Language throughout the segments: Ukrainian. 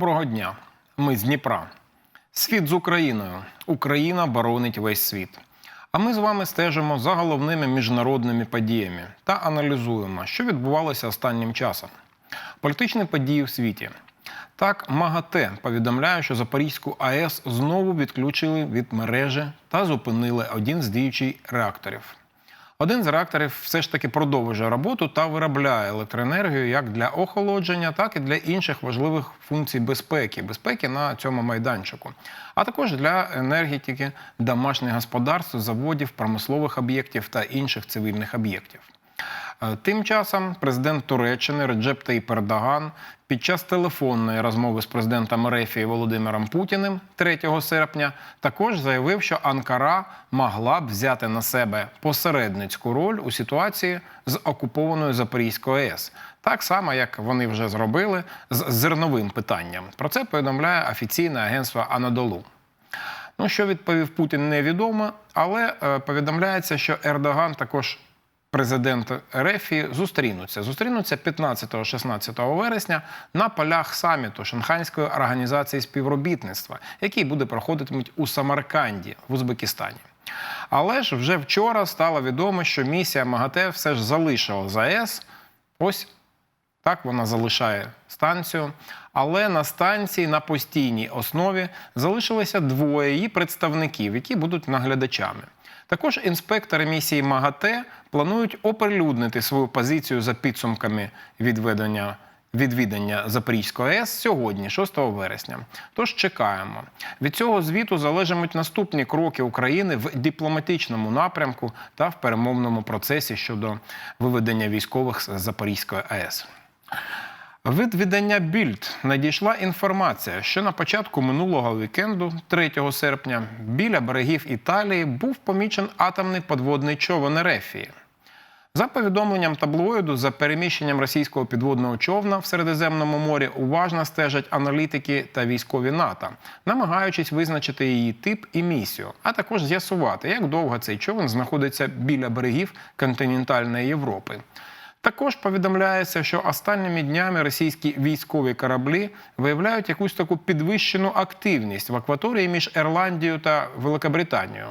Доброго дня. Ми з Дніпра. Світ з Україною. Україна боронить весь світ. А ми з вами стежимо за головними міжнародними подіями та аналізуємо, що відбувалося останнім часом. Політичні події в світі. Так, МАГАТЕ повідомляє, що Запорізьку АЕС знову відключили від мережі та зупинили один з діючих реакторів. Один з реакторів все ж таки продовжує роботу та виробляє електроенергію як для охолодження, так і для інших важливих функцій безпеки, безпеки на цьому майданчику, а також для енергетики домашніх господарств, заводів, промислових об'єктів та інших цивільних об'єктів. Е, Тим часом президент Туреччини Реджеп Таїп Ердоган під час телефонної розмови з президентом Ерефії Володимиром Путіним 3 серпня також заявив, що Анкара могла б взяти на себе посередницьку роль у ситуації з окупованою Запорізькою АЕС, так само як вони вже зробили з зерновим питанням. Про це повідомляє офіційне агентство Анадолу. Ну, що відповів Путін, невідомо, але е, повідомляється, що Ердоган також. Президент Рефі зустрінуться. Зустрінуться 15-16 вересня на полях саміту Шанхайської організації співробітництва, який буде проходитимуть у Самарканді в Узбекистані. Але ж вже вчора стало відомо, що місія МАГАТЕ все ж залишила ЗАЕС. Ось так вона залишає станцію. Але на станції на постійній основі залишилося двоє її представників, які будуть наглядачами. Також інспектори місії МАГАТЕ планують оприлюднити свою позицію за підсумками відведення. Відвідання Запорізької АЕС сьогодні, 6 вересня. Тож чекаємо. Від цього звіту залежатимуть наступні кроки України в дипломатичному напрямку та в перемовному процесі щодо виведення військових з Запорізької АЕС. Від видання Більд надійшла інформація, що на початку минулого вікенду, 3 серпня, біля берегів Італії був помічен атомний подводний човен Ерефії. За повідомленням таблоїду, за переміщенням російського підводного човна в Середземному морі уважно стежать аналітики та військові НАТО, намагаючись визначити її тип і місію, а також з'ясувати, як довго цей човен знаходиться біля берегів континентальної Європи. Також повідомляється, що останніми днями російські військові кораблі виявляють якусь таку підвищену активність в акваторії між Ірландією та Великобританією.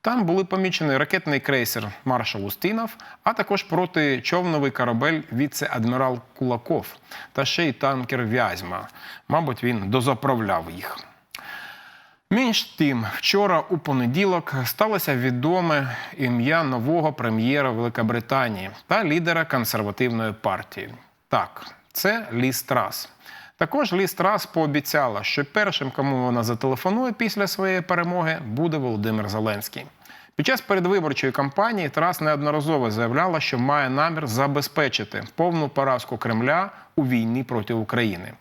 Там були помічені ракетний крейсер Маршал Устинов, а також протичовновий корабель віце-адмірал Кулаков та ще й танкер Вязьма. Мабуть, він дозаправляв їх. Між тим, вчора у понеділок сталося відоме ім'я нового прем'єра Великобританії та лідера консервативної партії. Так, це Ліз Трас. Також Ліз Трас пообіцяла, що першим, кому вона зателефонує після своєї перемоги, буде Володимир Зеленський. Під час передвиборчої кампанії Трас неодноразово заявляла, що має намір забезпечити повну поразку Кремля у війні проти України.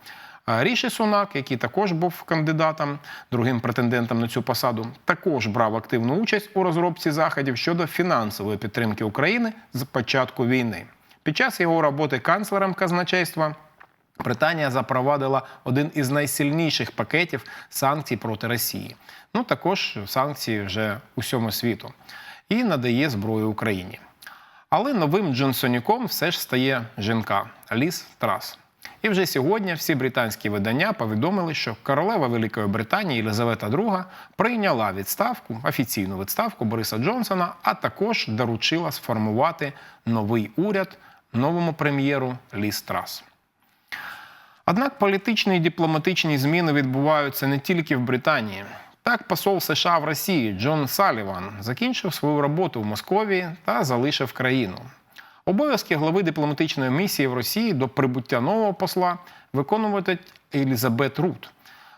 Ріші Сунак, який також був кандидатом, другим претендентом на цю посаду, також брав активну участь у розробці заходів щодо фінансової підтримки України з початку війни. Під час його роботи канцлером казначейства Британія запровадила один із найсильніших пакетів санкцій проти Росії. Ну також санкції вже усьому світу і надає зброю Україні. Але новим Джонсоніком все ж стає жінка Ліз Трас. І вже сьогодні всі британські видання повідомили, що королева Великої Британії Єлизавета II прийняла відставку, офіційну відставку Бориса Джонсона, а також доручила сформувати новий уряд новому прем'єру Ліз Трас. Однак політичні і дипломатичні зміни відбуваються не тільки в Британії. Так, посол США в Росії Джон Саліван закінчив свою роботу в Московії та залишив країну. Обов'язки глави дипломатичної місії в Росії до прибуття нового посла виконувати Елізабет Рут.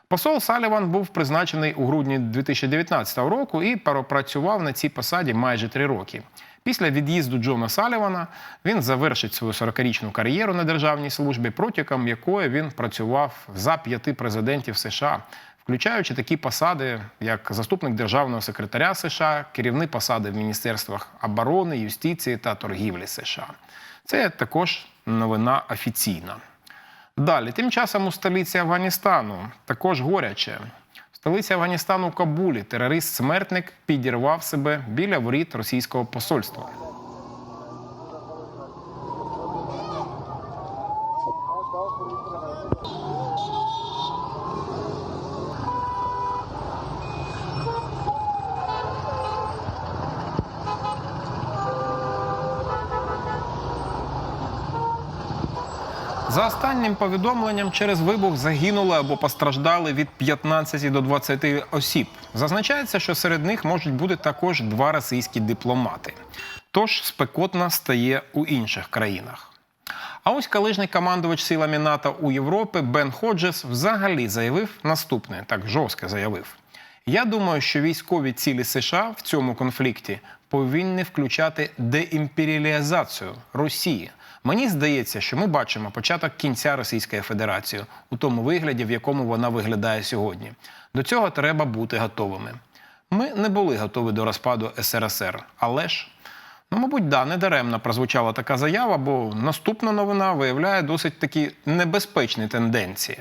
Посол Саліван був призначений у грудні 2019 року і пропрацював на цій посаді майже три роки. Після від'їзду Джона Салівана він завершить свою 40-річну кар'єру на державній службі, протягом якої він працював за п'яти президентів США, включаючи такі посади, як заступник державного секретаря США, керівні посади в міністерствах оборони, юстиції та торгівлі США. Це також новина офіційна. Далі, тим часом у столиці Афганістану також горяче. столиці Афганістану Кабулі терорист-смертник підірвав себе біля воріт російського посольства. За останнім повідомленням, через вибух загинули або постраждали від 15 до 20 осіб. Зазначається, що серед них можуть бути також два російські дипломати. Тож спекотно стає у інших країнах. А ось колишній командувач силами НАТО у Європі Бен Ходжес взагалі заявив наступне, так жорстко заявив. Я думаю, що військові цілі США в цьому конфлікті повинні включати деімперіалізацію Росії. Мені здається, що ми бачимо початок кінця Російської Федерації у тому вигляді, в якому вона виглядає сьогодні. До цього треба бути готовими. Ми не були готові до розпаду СРСР, але ж Ну, мабуть, да, не даремно прозвучала така заява, бо наступна новина виявляє досить такі небезпечні тенденції.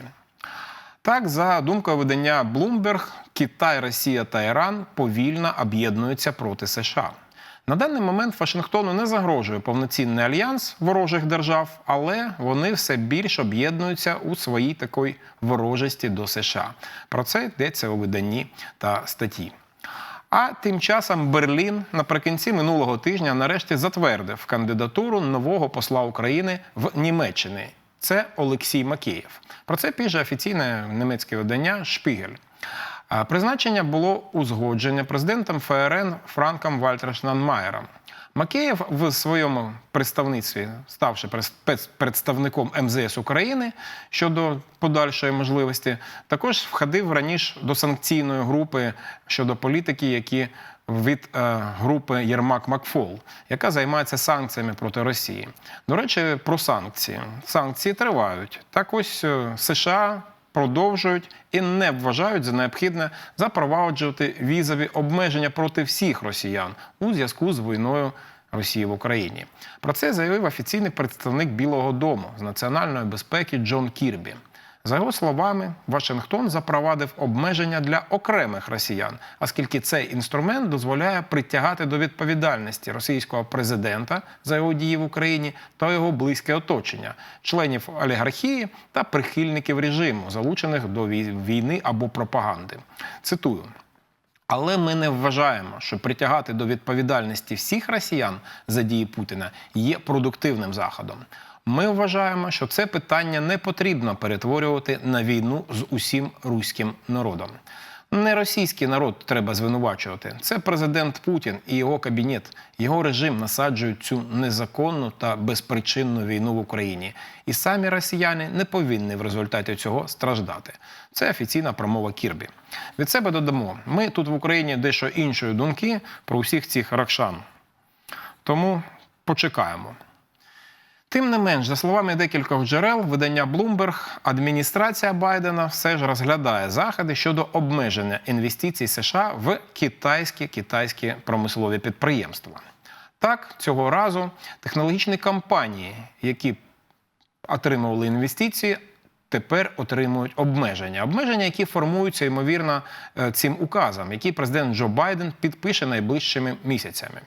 Так, за думкою видання Bloomberg, Китай, Росія та Іран повільно об'єднуються проти США. На даний момент Вашингтону не загрожує повноцінний альянс ворожих держав, але вони все більш об'єднуються у своїй такій ворожості до США. Про це йдеться у виданні та статті. А тим часом Берлін наприкінці минулого тижня нарешті затвердив кандидатуру нового посла України в Німеччині. Це Олексій Макеєв. Про це пише офіційне німецьке видання Шпігель. Призначення було узгодження президентом ФРН Франком Вальтершнанмаєром. Макеєв в своєму представництві, ставши представником МЗС України щодо подальшої можливості, також входив раніше до санкційної групи щодо політики, які від е, групи Єрмак Макфол, яка займається санкціями проти Росії. До речі, про санкції. Санкції тривають. Так ось е, США продовжують і не вважають за необхідне запроваджувати візові обмеження проти всіх росіян у зв'язку з війною Росії в Україні. Про це заявив офіційний представник Білого Дому з національної безпеки Джон Кірбі. За його словами, Вашингтон запровадив обмеження для окремих росіян, оскільки цей інструмент дозволяє притягати до відповідальності російського президента за його дії в Україні та його близьке оточення, членів олігархії та прихильників режиму, залучених до вій- війни або пропаганди. Цитую. Але ми не вважаємо, що притягати до відповідальності всіх росіян за дії Путіна є продуктивним заходом. Ми вважаємо, що це питання не потрібно перетворювати на війну з усім руським народом. Не російський народ треба звинувачувати. Це президент Путін і його кабінет, його режим насаджують цю незаконну та безпричинну війну в Україні. І самі росіяни не повинні в результаті цього страждати. Це офіційна промова Кірбі. Від себе додамо: ми тут в Україні дещо іншої думки про усіх цих ракшан. Тому почекаємо. Тим не менш, за словами декількох джерел, видання Bloomberg, адміністрація Байдена все ж розглядає заходи щодо обмеження інвестицій США в китайські китайські промислові підприємства. Так, цього разу технологічні компанії, які отримували інвестиції, тепер отримують обмеження. Обмеження, які формуються, ймовірно, е, цим указом, який президент Джо Байден підпише найближчими місяцями.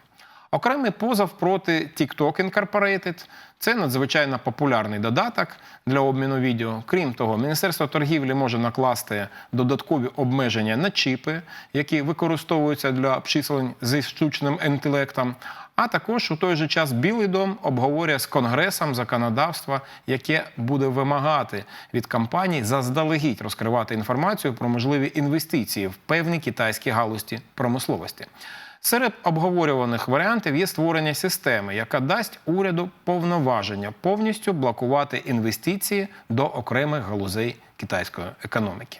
Окремий позов проти TikTok Incorporated – це надзвичайно популярний додаток для обміну відео. Крім того, Міністерство торгівлі може накласти додаткові обмеження на чіпи, які використовуються для обчислень зі штучним інтелектом. А також у той же час Білий дом обговорює з Конгресом законодавство, яке буде вимагати від компаній заздалегідь розкривати інформацію про можливі інвестиції в певні китайські галузі промисловості. Серед обговорюваних варіантів є створення системи, яка дасть уряду повноваження повністю блокувати інвестиції до окремих галузей китайської економіки.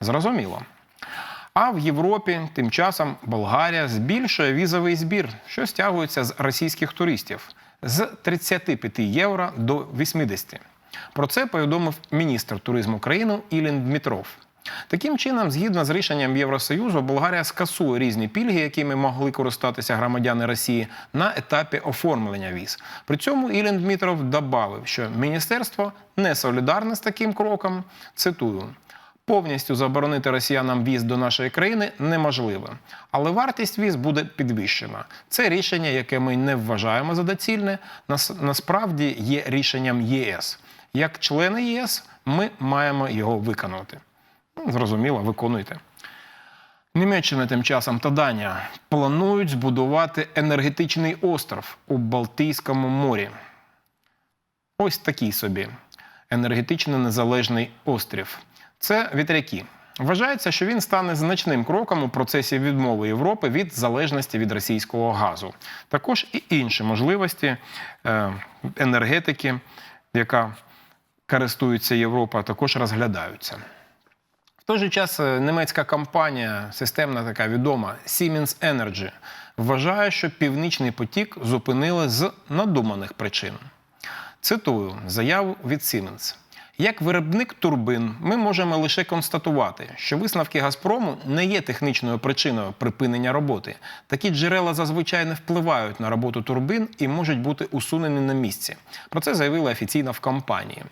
Зрозуміло. А в Європі тим часом Болгарія збільшує візовий збір, що стягується з російських туристів з 35 євро до 80. Про це повідомив міністр туризму країни Ілін Дмитров. Таким чином, згідно з рішенням Євросоюзу, Болгарія скасує різні пільги, якими могли користатися громадяни Росії на етапі оформлення віз. При цьому Ілін Дмитров додав, що міністерство не солідарне з таким кроком. Цитую. Повністю заборонити росіянам віз до нашої країни неможливо, але вартість віз буде підвищена. Це рішення, яке ми не вважаємо за доцільне, нас- насправді є рішенням ЄС. Як члени ЄС, ми маємо його виконувати. Ну, Зрозуміло, виконуйте. Німеччина тим часом та Данія планують збудувати енергетичний остров у Балтійському морі. Ось такий собі енергетично незалежний острів. Це вітряки. Вважається, що він стане значним кроком у процесі відмови Європи від залежності від російського газу. Також і інші можливості е, енергетики, яка користується Європа, також розглядаються. В той же час е, німецька компанія, системна така відома Siemens Energy, вважає, що північний потік зупинили з надуманих причин. Цитую заяву від Siemens. Як виробник турбин, ми можемо лише констатувати, що висновки Газпрому не є технічною причиною припинення роботи. Такі джерела зазвичай не впливають на роботу турбин і можуть бути усунені на місці. Про це заявили офіційно в компанії.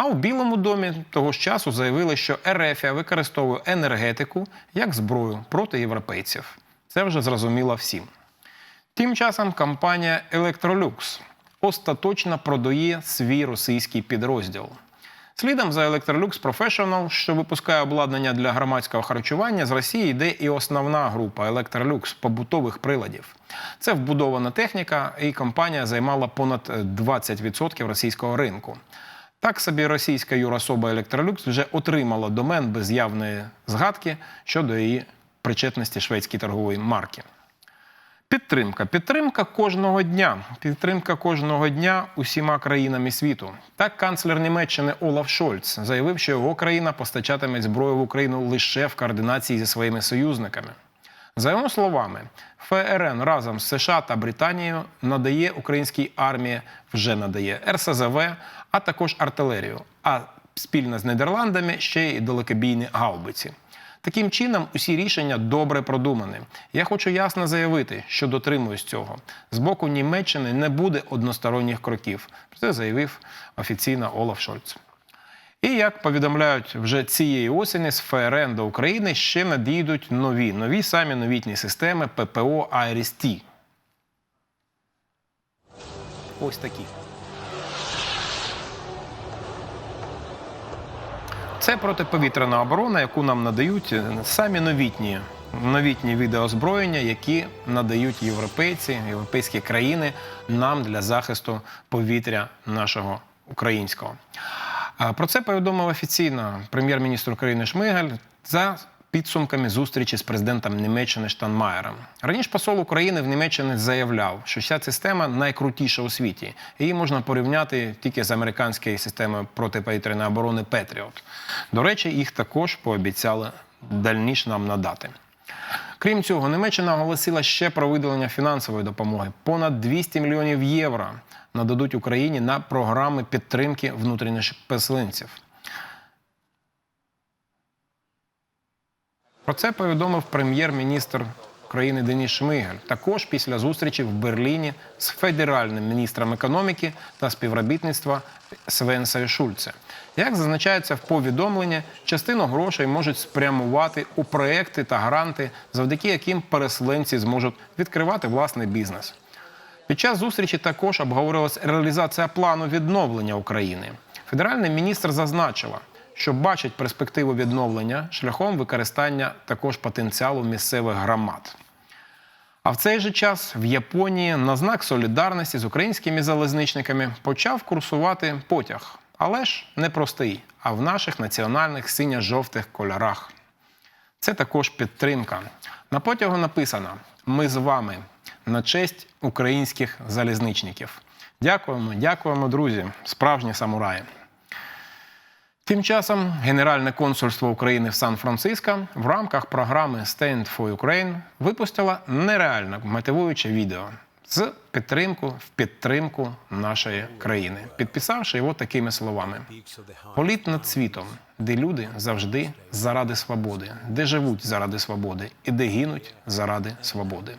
А у Білому домі того ж часу заявили, що Ерефія використовує енергетику як зброю проти європейців. Це вже зрозуміло всім. Тим часом компанія Electrolux остаточно продає свій російський підрозділ. Слідом за Electrolux Professional, що випускає обладнання для громадського харчування, з Росії йде і основна група Electrolux побутових приладів. Це вбудована техніка, і компанія займала понад 20% російського ринку. Так собі російська юрособа Electrolux вже отримала домен без явної згадки щодо її причетності шведській торгової марки. Підтримка. Підтримка кожного дня. Підтримка кожного дня усіма країнами світу. Так, канцлер Німеччини Олаф Шольц заявив, що його країна постачатиме зброю в Україну лише в координації зі своїми союзниками. За його словами, ФРН разом з США та Британією надає українській армії, вже надає РСЗВ, а також артилерію. А спільно з Нідерландами ще й далекобійні гаубиці. Таким чином, усі рішення добре продумані. Я хочу ясно заявити, що дотримуюсь цього. З боку Німеччини не буде односторонніх кроків. Про це заявив офіційно Олаф Шольц. І як повідомляють вже цієї осені з ФРН до України ще надійдуть нові, нові самі новітні системи ППО IRIS-T. Ось такі. Це протиповітряна оборона, яку нам надають е, самі новітні, новітні види озброєння, які надають європейці, європейські країни нам для захисту повітря нашого українського. Про це повідомив офіційно прем'єр-міністр України Шмигаль за підсумками зустрічі з президентом Німеччини Штанмаєром. Раніше посол України в Німеччині заявляв, що ця система найкрутіша у світі. Її можна порівняти тільки з американською системою протиповітряної оборони Петріот. До речі, їх також пообіцяли дальніше нам надати. Крім цього, Німеччина оголосила ще про виділення фінансової допомоги. Понад 200 мільйонів євро нададуть Україні на програми підтримки внутрішніх переселенців. Про це повідомив прем'єр-міністр країни Деніс Шмигаль. Також після зустрічі в Берліні з федеральним міністром економіки та співробітництва Свенсою Шульце. Як зазначається в повідомленні, частину грошей можуть спрямувати у проекти та гранти, завдяки яким переселенці зможуть відкривати власний бізнес. Під час зустрічі також обговорилась реалізація плану відновлення України. Федеральний міністр зазначила, що бачить перспективу відновлення шляхом використання також потенціалу місцевих громад. А в цей же час в Японії на знак солідарності з українськими залізничниками почав курсувати потяг, але ж не простий, а в наших національних синьо-жовтих кольорах. Це також підтримка. На потягу написано: Ми з вами на честь українських залізничників. Дякуємо, дякуємо, друзі, справжні самураї. Тим часом Генеральне консульство України в Сан-Франциско в рамках програми Stand for Ukraine випустило нереально мотивуюче відео з підтримку в підтримку нашої країни, підписавши його такими словами: політ над світом, де люди завжди заради свободи, де живуть заради свободи і де гинуть заради свободи.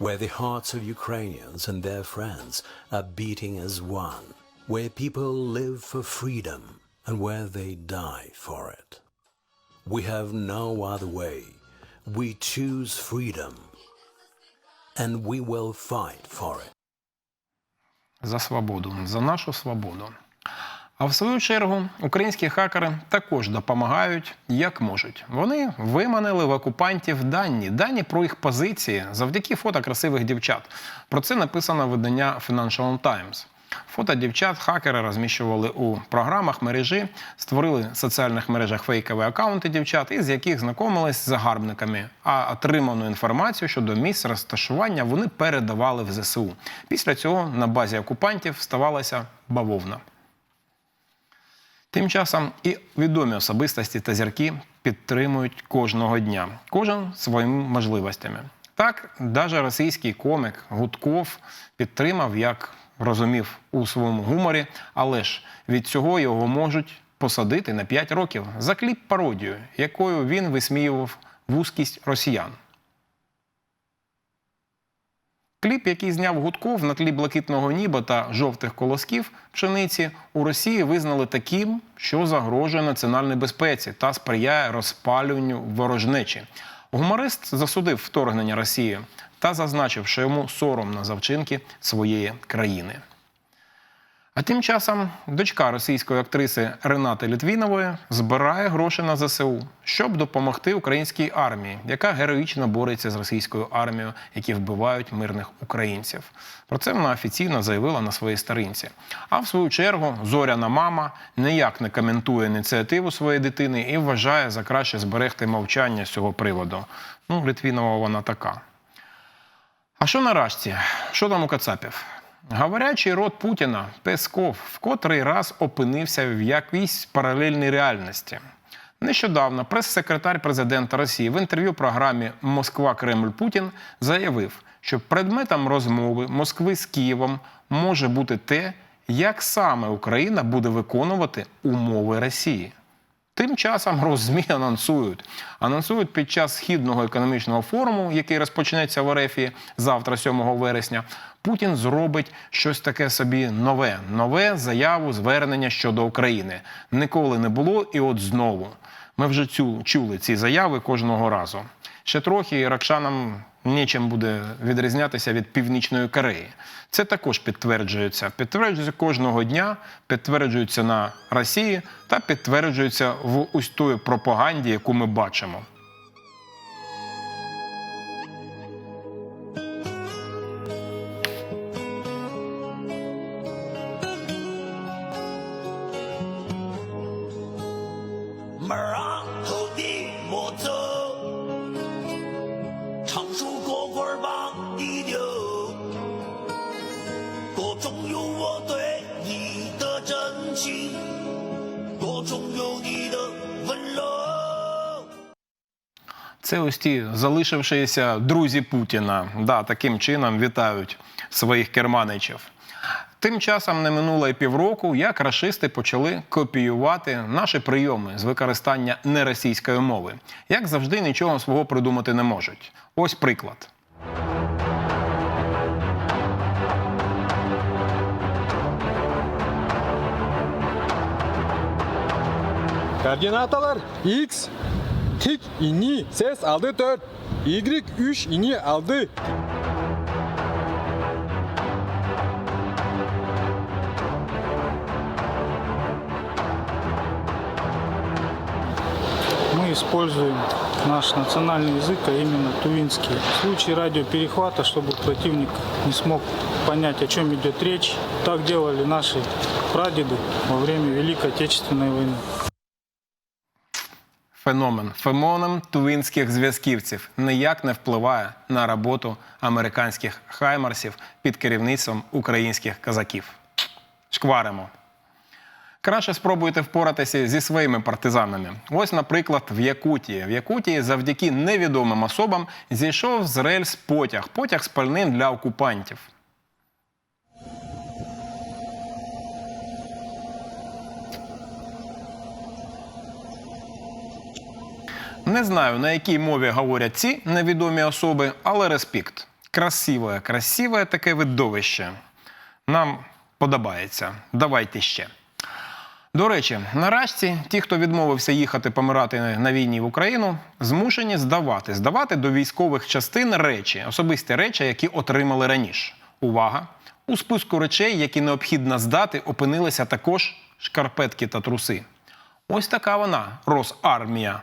where the hearts of Ukrainians and their friends are beating as one, where people live for freedom and where they die for it. We have no other way. We choose freedom and we will fight for it. за свободу, за нашу свободу. А в свою чергу українські хакери також допомагають як можуть. Вони виманили в окупантів дані, дані про їх позиції завдяки фото красивих дівчат. Про це написано видання Financial Times. Фото дівчат хакери розміщували у програмах мережі, створили в соціальних мережах фейкові акаунти дівчат, із яких знайомились з загарбниками. А отриману інформацію щодо місць розташування вони передавали в ЗСУ. Після цього на базі окупантів ставалася бавовна. Тим часом і відомі особистості та зірки підтримують кожного дня, кожен своїми можливостями. Так, навіть російський комік Гудков підтримав, як розумів у своєму гуморі, але ж від цього його можуть посадити на 5 років за кліп пародію, якою він висміював вузькість росіян. Кліп, який зняв Гудков на тлі блакитного ніба та жовтих колосків пшениці, у Росії визнали таким, що загрожує національній безпеці та сприяє розпалюванню ворожнечі. Гуморист засудив вторгнення Росії та зазначив, що йому соромно за вчинки своєї країни. А тим часом дочка російської актриси Ренати Літвінової збирає гроші на ЗСУ, щоб допомогти українській армії, яка героїчно бореться з російською армією, які вбивають мирних українців. Про це вона офіційно заявила на своїй сторінці. А в свою чергу зоряна мама ніяк не коментує ініціативу своєї дитини і вважає за краще зберегти мовчання з цього приводу. Ну, Літвінова вона така. А що на рашці? Що там у Кацапів? Говорячий рот Путіна Песков в котрий раз опинився в якійсь паралельній реальності. Нещодавно прес-секретар президента Росії в інтерв'ю програмі Москва Кремль Путін заявив, що предметом розмови Москви з Києвом може бути те, як саме Україна буде виконувати умови Росії. Тим часом роззмі анонсують. Анонсують під час східного економічного форуму, який розпочнеться в Ерефії завтра, 7 вересня. Путін зробить щось таке собі нове, нове заяву, звернення щодо України. Ніколи не було, і от знову. Ми вже цю, чули ці заяви кожного разу. Ще трохи і ракшанам нічим буде відрізнятися від Північної Кореї. Це також підтверджується. Підтверджується кожного дня, підтверджується на Росії та підтверджується в ось тої пропаганді, яку ми бачимо. Залишившися друзі Путіна. Да, таким чином вітають своїх керманичів. Тим часом не минуло й півроку, як рашисти почали копіювати наші прийоми з використання неросійської мови. Як завжди, нічого свого придумати не можуть. Ось приклад. Координаталар X tik ini ses aldı 4 Y 3 ini aldı Мы используем наш национальный язык, а именно тувинский. В случае радиоперехвата, чтобы противник не смог понять, о чем идет речь, так делали наши прадеды во время Великой Отечественной войны. Феномен. Феномен тувинських зв'язківців ніяк не впливає на роботу американських хаймарсів під керівництвом українських казаків. Шкваримо. Краще спробуйте впоратися зі своїми партизанами. Ось, наприклад, в Якутії. В Якутії завдяки невідомим особам зійшов з рельс потяг. Потяг з для окупантів. Не знаю, на якій мові говорять ці невідомі особи, але респект. Красиве, красиве таке видовище. Нам подобається. Давайте ще. До речі, наразі ті, хто відмовився їхати помирати на війні в Україну, змушені здавати, здавати до військових частин речі, особисті речі, які отримали раніше. Увага! У списку речей, які необхідно здати, опинилися також шкарпетки та труси. Ось така вона Росармія.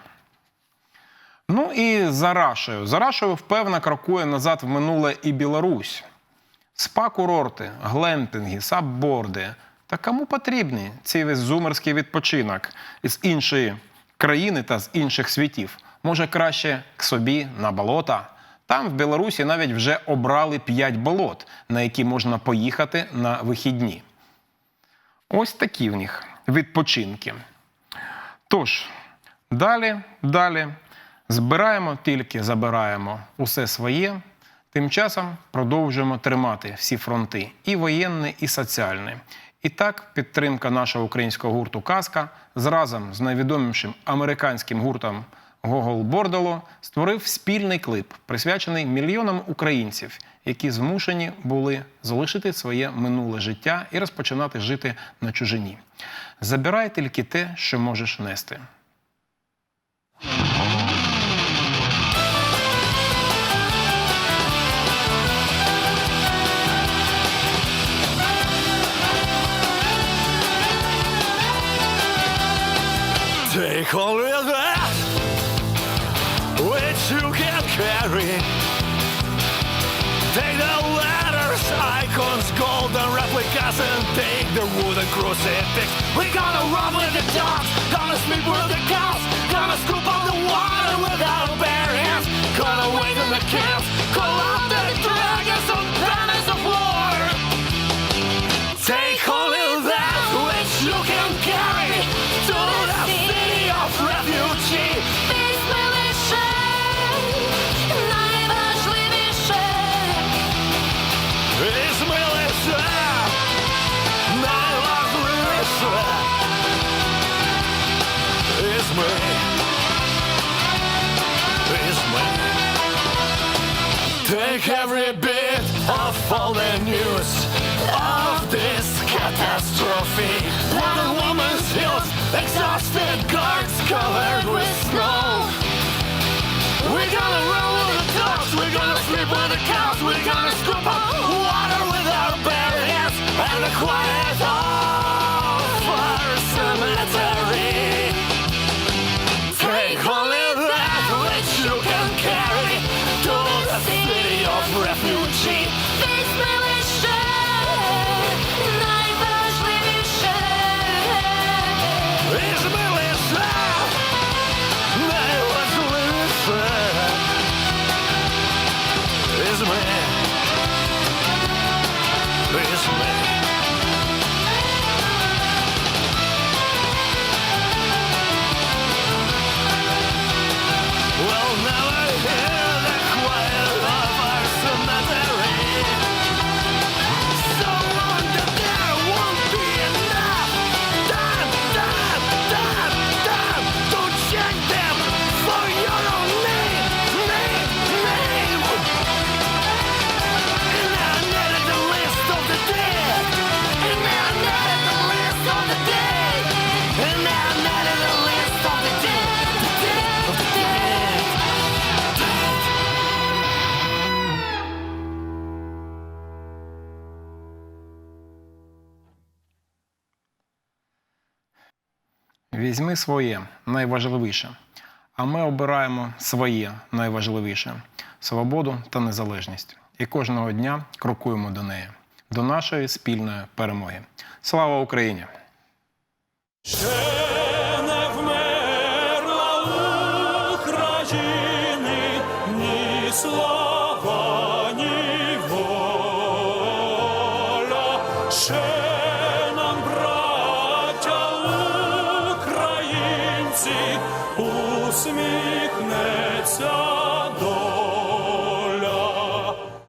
Ну і за Рашею. За Рашею впевнено крокує назад в минуле і Білорусь. Спа-курорти, глемпінги, сабборди. Та кому потрібні цей весь зумерський відпочинок із іншої країни та з інших світів? Може, краще к собі на болота? Там в Білорусі навіть вже обрали 5 болот, на які можна поїхати на вихідні. Ось такі в них відпочинки. Тож, далі, далі збираємо, тільки забираємо усе своє. Тим часом продовжуємо тримати всі фронти і воєнний, і соціальний. І так, підтримка нашого українського гурту Казка разом з найвідомішим американським гуртом Гогол Бордело створив спільний клип, присвячений мільйонам українців, які змушені були залишити своє минуле життя і розпочинати жити на чужині. Забирай тільки те, що можеш нести. Take only that which you can carry. Take the letters, icons, golden replicas, and take the wooden crucifix. We're gonna run with the dogs, gonna sleep with the cows, gonna scoop up the water with our bare hands, gonna wait in the camps, call out the Take every bit of all the news of this catastrophe. One woman's heels, exhausted guards covered with snow. We're gonna run with the dogs, we're gonna sleep with the cows, we're gonna scoop up Візьми. Візьми. Візьми своє найважливіше. А ми обираємо своє найважливіше свободу та незалежність. І кожного дня крокуємо до неї, до нашої спільної перемоги. Слава Україні!